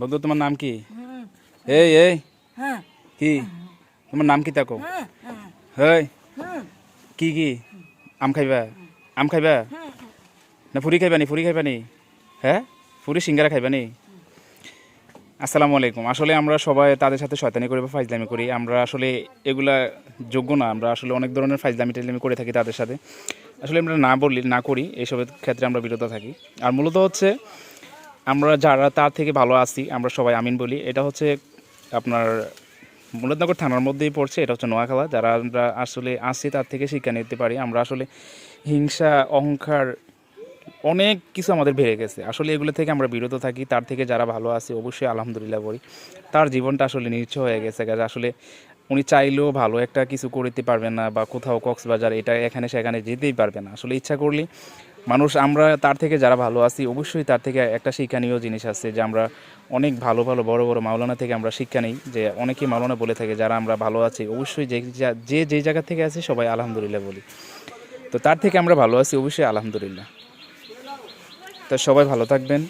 বন্ধু তোমার নাম কি? এই এই। হ্যাঁ। কি? তোমার নাম কি তাকো? হ্যাঁ হ্যাঁ। হেই। কি কি? আম খাইবা? আম খাইবা? না ফুরি খাইবা নি ফুরি খাইবা নি? হ্যাঁ? ফুরি সিঙ্গারা খাইবা নি? আসসালামু আলাইকুম। আসলে আমরা সবাই তাদের সাথে শয়তানি করি বা ফাইজলামি করি। আমরা আসলে এগুলা যোগ্য না। আমরা আসলে অনেক ধরনের ফাইজলামি টাইজলামি করে থাকি তাদের সাথে। আসলে আমরা না বলি না করি এইসবের ক্ষেত্রে আমরা বিরত থাকি। আর মূলত হচ্ছে আমরা যারা তার থেকে ভালো আছি, আমরা সবাই আমিন বলি। এটা হচ্ছে আপনার মুরাদনগর থানার মধ্যেই পড়ছে, এটা হচ্ছে নোয়াখালা যারা আমরা আসলে আসছি তার থেকে শিক্ষা নিতে পারি। আমরা আসলে হিংসা, অহংকার, অনেক কিছু আমাদের বেড়ে গেছে। আসলে এগুলো থেকে আমরা বিরত থাকি, তার থেকে যারা ভালো আছে, অবশ্যই আলহামদুলিল্লাহ বলি। তার জীবনটা আসলে নির্ছ হয়ে গেছে আসলে উনি চাইলেও ভালো একটা কিছু করতে পারবেন না, বা কোথাও কক্সবাজার এটা এখানে সেখানে যেতেই পারবে না। আসলে ইচ্ছা করলে মানুষ, আমরা তার থেকে যারা ভালো আছি, অবশ্যই তার থেকে একটা শিক্ষণীয় জিনিস আছে যে আমরা অনেক ভালো ভালো বড় বড় মাওলানা থেকে আমরা শিক্ষা নিই, যে অনেকেই মাওলানা বলে থাকে, যারা আমরা ভালো আছি, অবশ্যই যে যা- যে জায়গা থেকে আছি সবাই আলহামদুলিল্লাহ বলি। তো তার থেকে আমরা ভালো আছি, অবশ্যই আলহামদুলিল্লাহ। তো সবাই ভালো থাকবেন।